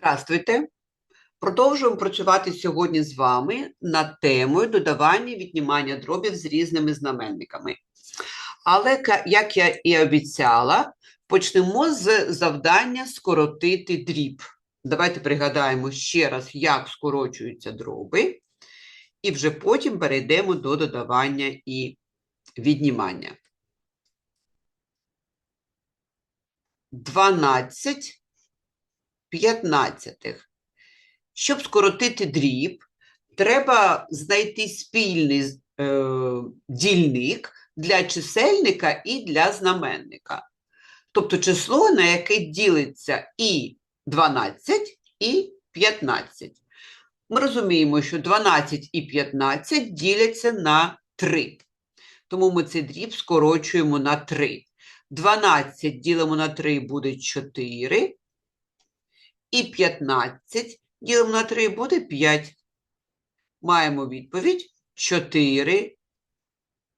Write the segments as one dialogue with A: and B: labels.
A: Здравствуйте! Продовжуємо працювати сьогодні з вами над темою додавання і віднімання дробів з різними знаменниками. Але, як я і обіцяла, почнемо з завдання скоротити дріб. Давайте пригадаємо ще раз, як скорочуються дроби, і вже потім перейдемо до додавання і віднімання. 12 п'ятнадцятих. Щоб скоротити дріб, треба знайти спільний е, дільник для чисельника і для знаменника. Тобто число, на яке ділиться і 12, і 15. Ми розуміємо, що 12 і 15 діляться на 3. Тому ми цей дріб скорочуємо на 3. 12 ділимо на 3 буде 4. І 15 ділимо на 3 буде 5. Маємо відповідь 4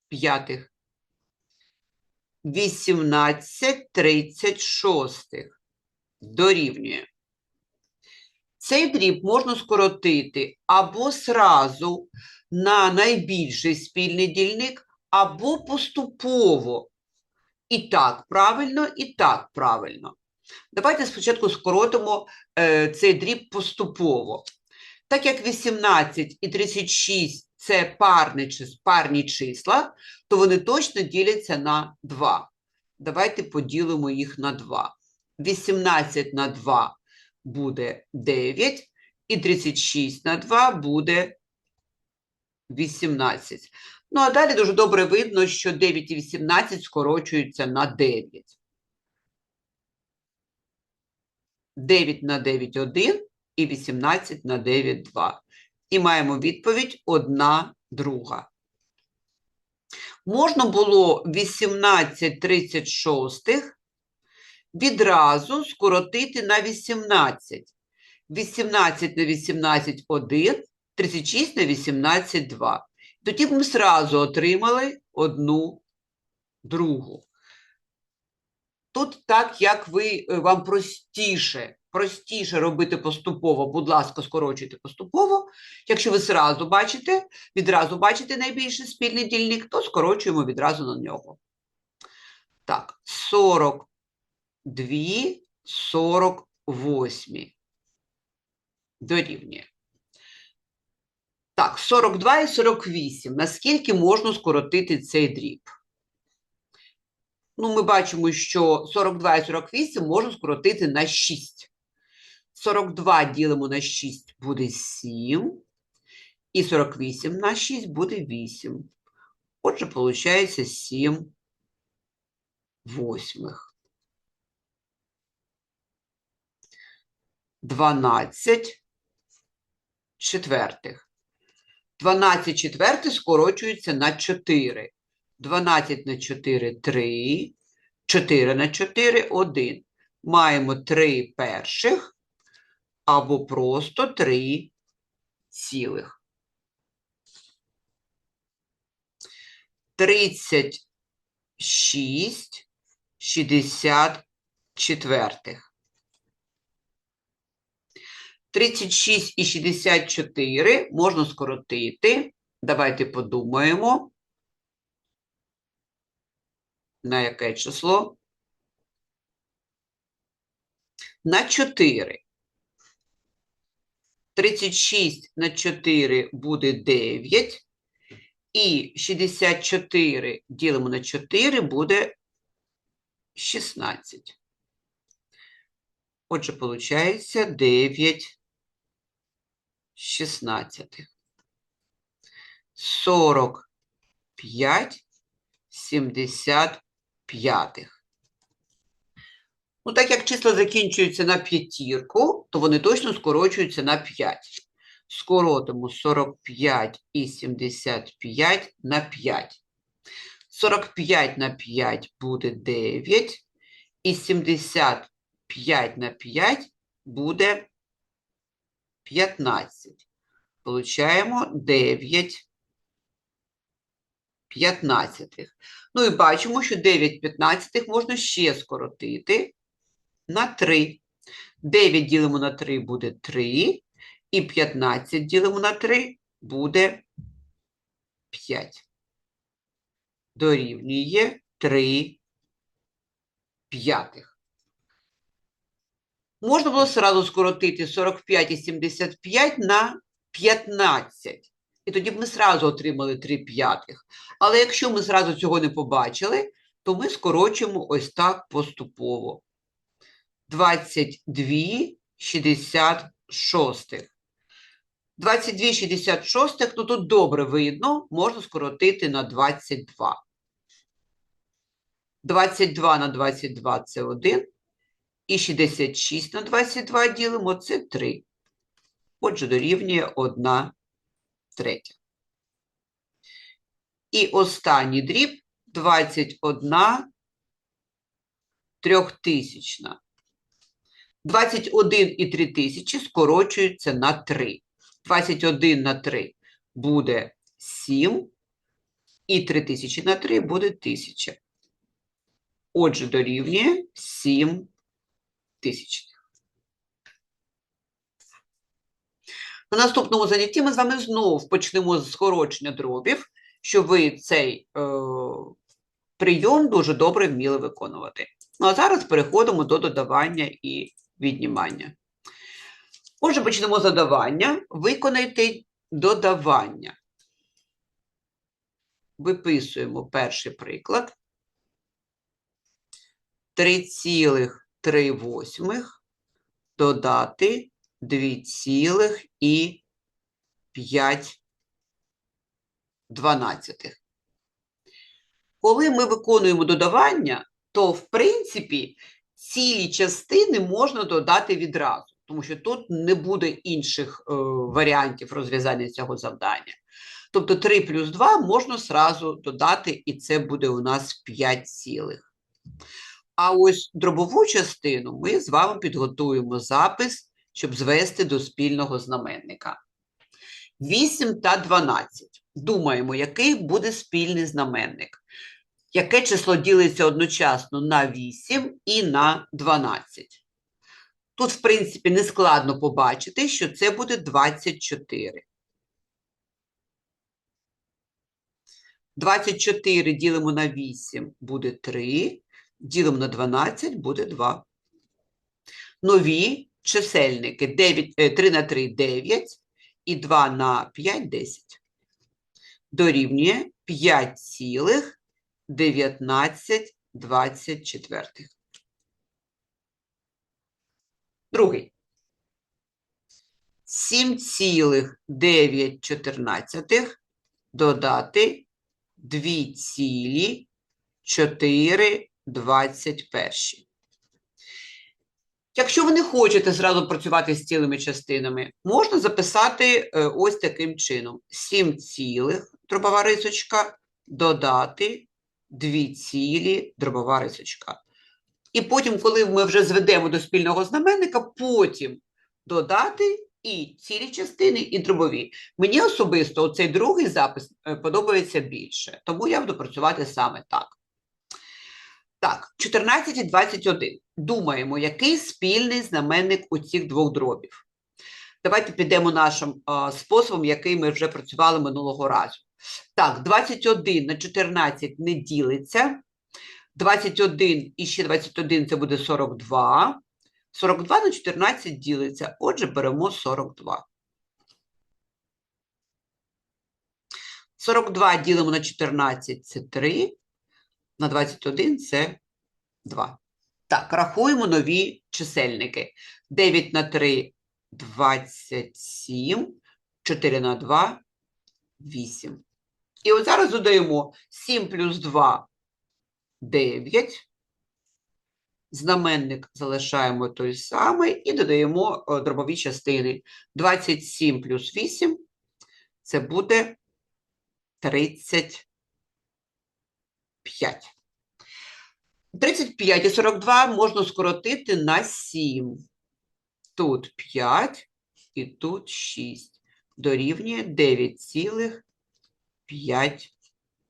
A: п'ятих. 18 36 дорівнює. Цей дріб можна скоротити або сразу на найбільший спільний дільник, або поступово. І так правильно, і так правильно. Давайте спочатку скоротимо е, цей дріб поступово. Так як 18 і 36 це парні, числа, то вони точно діляться на 2. Давайте поділимо їх на 2. 18 на 2 буде 9, і 36 на 2 буде 18. Ну, а далі дуже добре видно, що 9 і 18 скорочуються на 9. 9 на 9 – 1 і 18 на 9 – 2. І маємо відповідь 1 друга. Можна було 18 36 відразу скоротити на 18. 18 на 18 – 1, 36 на 18 – 2. Тоді б ми зразу отримали одну другу. Тут так, як ви, е, вам простіше, простіше робити поступово, будь ласка, скорочуйте поступово. Якщо ви зразу бачите, відразу бачите найбільший спільний дільник, то скорочуємо відразу на нього. Так, 42, 48 дорівнює. Так, 42 і 48. Наскільки можна скоротити цей дріб? Ну, ми бачимо, що 42 і 48 можна скоротити на 6. 42 ділимо на 6 буде 7. І 48 на 6 буде 8. Отже, виходить 7 восьмих. 12 четвертих. 12 четвертих скорочується на 4. 12 на 4 – 3, 4 на 4 – 1. Маємо 3 перших або просто 3 цілих. 36 64. 36 і 64 можна скоротити. Давайте подумаємо. На яке число? На 4. 36 на 4 буде 9. І 64 ділимо на 4 буде 16. Отже, виходить 9 16. 45 75. Ну, так як числа закінчуються на п'ятірку, то вони точно скорочуються на 5. Скоротимо 45 і 75 на 5. 45 на 5 буде 9, і 75 на 5 буде 15. Получаємо 9 п'ятнадцятих. Ну і бачимо, що 9 п'ятнадцятих можна ще скоротити на 3. 9 ділимо на 3 буде 3, і 15 ділимо на 3 буде 5. Дорівнює 3 п'ятих. Можна було сразу скоротити 45 і 75 на 15. І тоді б ми сразу отримали 3 п'ятих. Але якщо ми зразу цього не побачили, то ми скорочуємо ось так поступово. 22 66. 22 66, ну тут добре видно, можна скоротити на 22. 22 на 22 – це 1. І 66 на 22 ділимо – це 3. Отже, дорівнює 1 третя. І останній дріб 21 трьохтисячна. 21 і 3 тисячі скорочуються на 3. 21 на 3 буде 7, і 3 тисячі на 3 буде 1000. Отже, дорівнює 7 тисячних. На наступному занятті ми з вами знову почнемо з скорочення дробів, щоб ви цей е, прийом дуже добре вміли виконувати. Ну а зараз переходимо до додавання і віднімання. Отже, почнемо з додавання. Виконайте додавання. Виписуємо перший приклад. 3,3 восьмих додати 2,5 дванадцятих. Коли ми виконуємо додавання, то, в принципі, цілі частини можна додати відразу, тому що тут не буде інших е, варіантів розв'язання цього завдання. Тобто 3 плюс 2 можна сразу додати, і це буде у нас 5 цілих. А ось дробову частину ми з вами підготуємо запис, щоб звести до спільного знаменника. 8 та 12. Думаємо, який буде спільний знаменник. Яке число ділиться одночасно на 8 і на 12? Тут, в принципі, не складно побачити, що це буде 24. 24 ділимо на 8 буде 3, ділимо на 12 буде 2. Нові чисельники 9, 3 на 3 – 9 і 2 на 5 – 10. Дорівнює 5 цілих 19 24. Другий. 7,9 чотирнадцятих додати 2,4 21. Якщо ви не хочете зразу працювати з цілими частинами, можна записати е, ось таким чином. 7 цілих, дробова рисочка, додати 2 цілі, дробова рисочка. І потім, коли ми вже зведемо до спільного знаменника, потім додати і цілі частини, і дробові. Мені особисто цей другий запис е, подобається більше, тому я буду працювати саме так. Так, 14 і 21. Думаємо, який спільний знаменник у цих двох дробів. Давайте підемо нашим а, способом, який ми вже працювали минулого разу. Так, 21 на 14 не ділиться. 21 і ще 21 це буде 42. 42 на 14 ділиться. Отже, беремо 42. 42 ділимо на 14 це 3. На 21 це 2. Так, рахуємо нові чисельники. 9 на 3 – 27, 4 на 2 – 8. І от зараз додаємо 7 плюс 2 – 9. Знаменник залишаємо той самий і додаємо дробові частини. 27 плюс 8 – це буде 35. 35 і 42 можна скоротити на 7. Тут 5 і тут 6. Дорівнює 9,5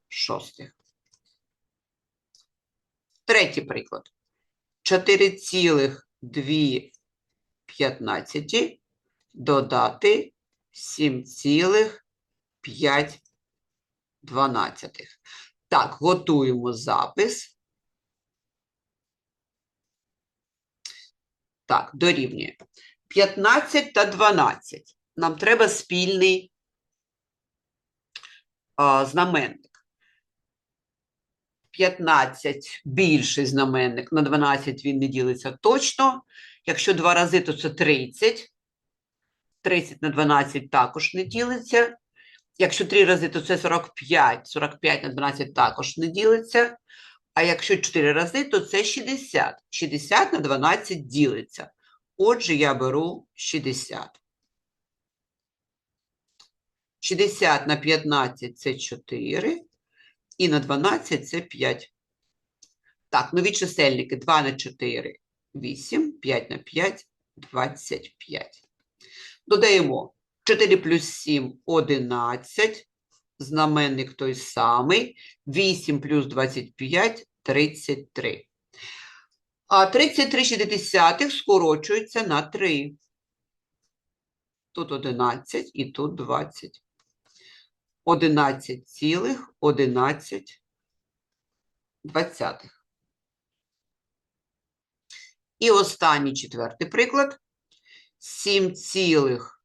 A: шостих. Третій приклад. 4,2 15 додати 7,5 Так, готуємо запис. Так, дорівнює. 15 та 12. Нам треба спільний а, знаменник. 15 більший знаменник, на 12 він не ділиться точно. Якщо два рази, то це 30. 30 на 12 також не ділиться. Якщо три рази, то це 45. 45 на 12 також не ділиться. А якщо 4 рази, то це 60. 60 на 12 ділиться. Отже, я беру 60. 60 на 15 – це 4. І на 12 – це 5. Так, нові чисельники. 2 на 4 – 8. 5 на 5 – 25. Додаємо 4 плюс 7 – 11. Знаменник той самий. 8 плюс 25 – 33. А 33 шістдесятих скорочується на 3. Тут 11 і тут 20. 11 11 двадцятих. І останній четвертий приклад. 7 цілих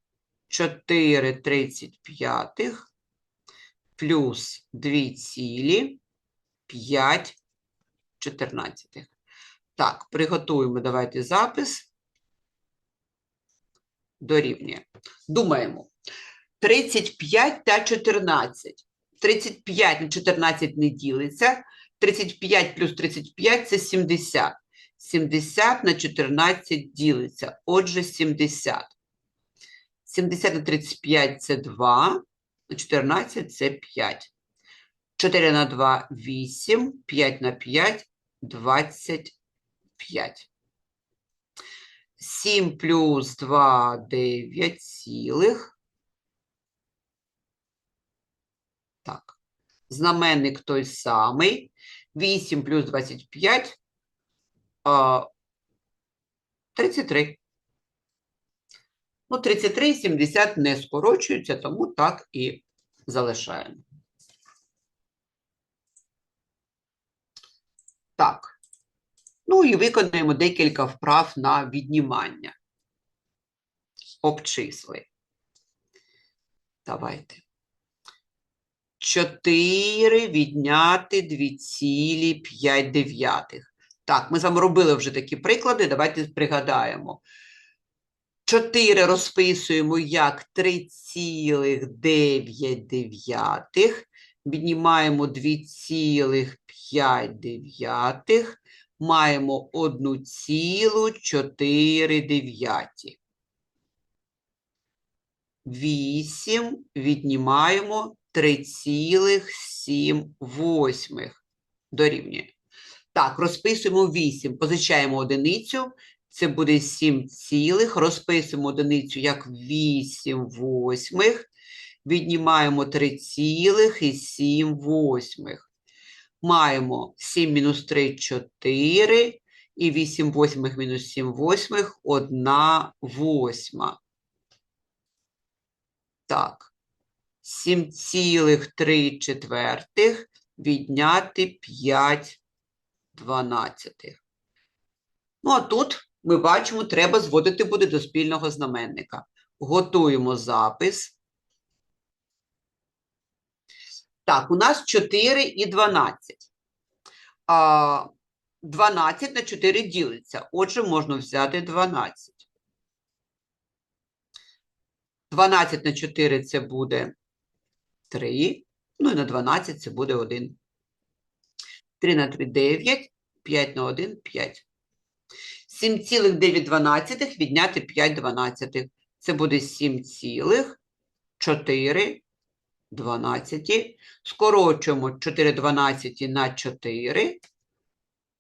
A: 4 35 плюс 2 цілі 5 14. Так, приготуємо, давайте запис. Дорівнює. Думаємо. 35 та 14. 35 на 14 не ділиться. 35 плюс 35 – це 70. 70 на 14 ділиться. Отже, 70. 70 на 35 – це 2. На 14 – це 5. 4 на 2 – 8. 5 на 5 – 25. 7 плюс 2 – 9 цілих. Так. Знаменник той самий. 8 плюс 25 а, 33. Ну, 33 і 70 не скорочуються, тому так і залишаємо. Так. Ну і виконаємо декілька вправ на віднімання. Обчисли. Давайте. 4 відняти 2,5. Так, ми з вами робили вже такі приклади, давайте пригадаємо. 4 розписуємо як 3,9. Віднімаємо 2,5. Маємо 1,4. 8 віднімаємо 3,7 дорівнює. Так, розписуємо 8, позичаємо одиницю, це буде 7 цілих, розписуємо одиницю як 8 восьмих, віднімаємо 3 цілих і 7 восьмих. Маємо 7 мінус 3 – 4, і 8 восьмих мінус 7 восьмих – 1 восьма. Так. 7,3 четвертих відняти 5 дванадцятих. Ну, а тут ми бачимо, треба зводити буде до спільного знаменника. Готуємо запис. Так, у нас 4 і 12. А, 12 на 4 ділиться. Отже, можна взяти 12. 12 на 4 це буде 3. Ну і на 12 це буде 1. 3 на 3 – 9, 5 на 1 – 5. 7,9 відняти 5 дванадцятих. Це буде 7,4 12. Скорочуємо 4 дванадцяті на 4.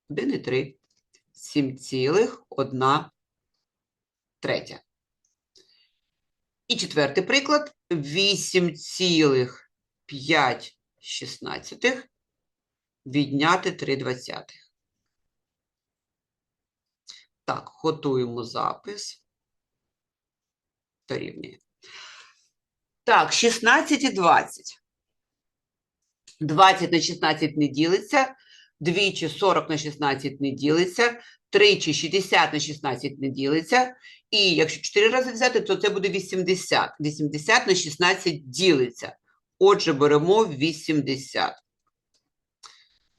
A: 1 і 3. 7,1 третя. І четвертий приклад. 8,5 відняти 3 двадцятих. Так, готуємо запис. дорівнює. Так, 16 і 20. 20 на 16 не ділиться, двічі 40 на 16 не ділиться, тричі 60 на 16 не ділиться, і якщо 4 рази взяти, то це буде 80. 80 на 16 ділиться. Отже, беремо 80.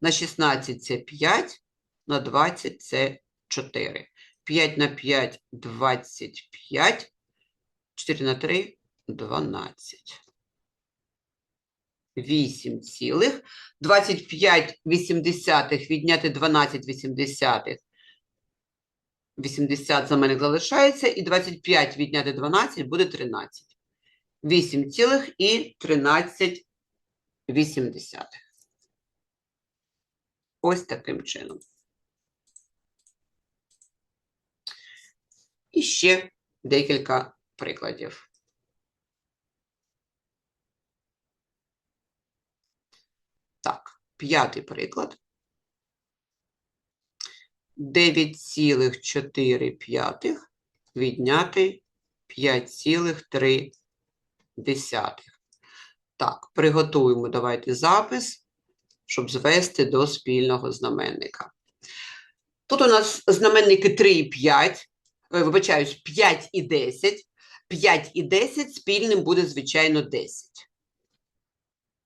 A: На 16 це 5, на 20 це 4. 5 на 5 – 25, 4 на 3 – 12. 8 цілих. 25 вісімдесятих відняти 12 вісімдесятих. 80 знаменник залишається, і 25 відняти 12 буде 13. 8 цілих і 13 вісімдесятих. Ось таким чином. І ще декілька прикладів. Так, п'ятий приклад. 9,4 відняти 5,3. Так, приготуємо давайте запис, щоб звести до спільного знаменника. Тут у нас знаменники 3 і 5, е, вибачаюсь, 5 і 10. 5 і 10 спільним буде, звичайно, 10.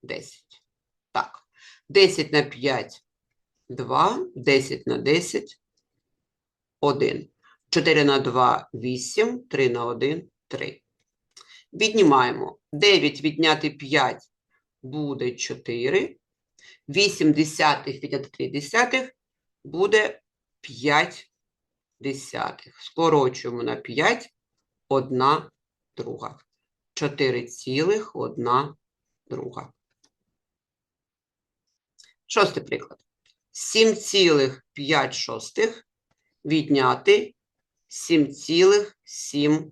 A: 10. Так, 10 на 5 – 2, 10 на 10 – 1. 4 на 2 – 8, 3 на 1 – 3. Віднімаємо. 9 відняти 5 буде 4. 8 десятих відняти 3 десятих буде 5 десятих. Скорочуємо на 5 – 1 друга. 4 цілих 1 друга. Шостий приклад. 7,5 шостих відняти 7,7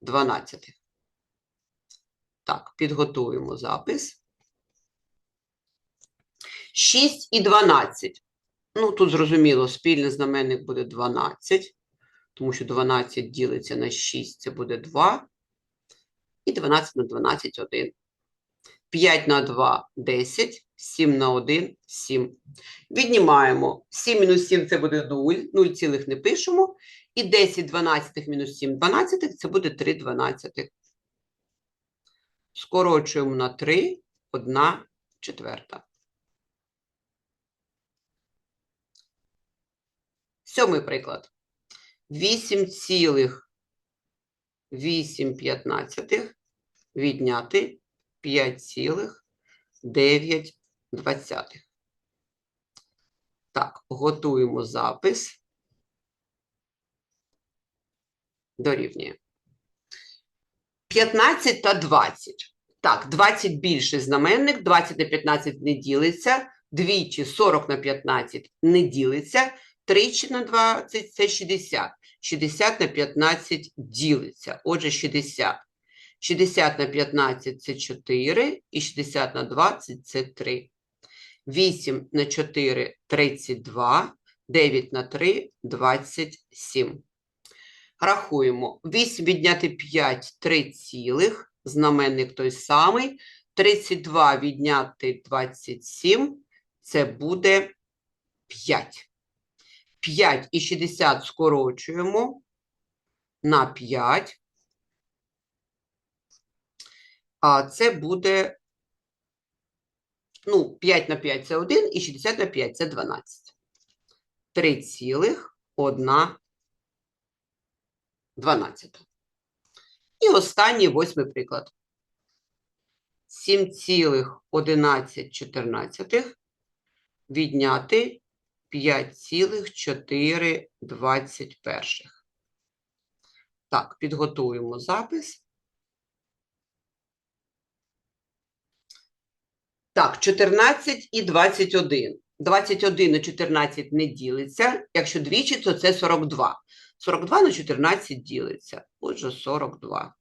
A: дванадцятих. Так, підготуємо запис. 6 і 12. Ну, тут зрозуміло, спільний знаменник буде 12, тому що 12 ділиться на 6, це буде 2. І 12 на 12 – 1. 5 на 2 – 10, 7 на 1 – 7. Віднімаємо 7 мінус 7 – це буде 0, 0 цілих не пишемо. І 10 дванадцятих мінус 7 дванадцятих – це буде 3 дванадцятих. Скорочуємо на 3, 1 четверта. Сьомий приклад. 8,8 відняти 5,9. Так, готуємо запис. Дорівнює. 15 та 20. Так, 20 більший знаменник, 20 на 15 не ділиться, двічі 40 на 15 не ділиться, тричі на 20 – це 60. 60 на 15 ділиться, отже 60. 60 на 15 – це 4, і 60 на 20 – це 3. 8 на 4 – 32, 9 на 3 – 27. Рахуємо. 8 відняти 5 – 3 цілих, знаменник той самий. 32 відняти 27 – це буде 5. 5 і 60 скорочуємо на 5. А це буде, ну, 5 на 5 – це 1, і 60 на 5 – це 12. 3 1 12. І останній восьмий приклад. 7,11 відняти 5,4. Так, підготуємо запис. Так, 14 і 21. 21 на 14 не ділиться. Якщо двічі, то це 42. 42 на 14 ділиться. Отже, 42.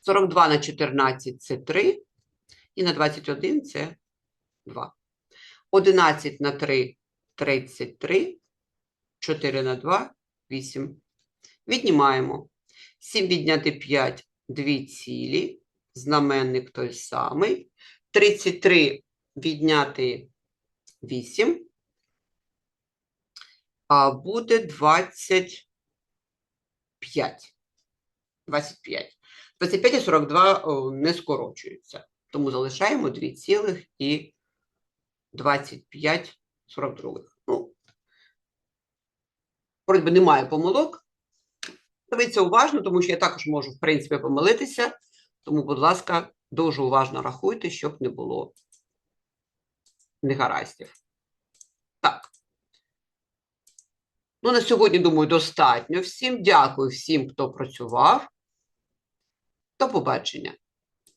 A: 42 на 14 – це 3. І на 21 – це 2. 11 на 3 – 33. 4 на 2 – 8. Віднімаємо. 7 відняти 5 – 2 цілі. Знаменник той самий. 33 відняти 8. А буде 25. 25. 25 і 42 не скорочуються. Тому залишаємо 2 цілих і 25 42. Ну, вроді немає помилок. Дивіться уважно, тому що я також можу, в принципі, помилитися. Тому, будь ласка, дуже уважно рахуйте, щоб не було негараздів. Так. Ну, на сьогодні, думаю, достатньо всім. Дякую всім, хто працював. До побачення.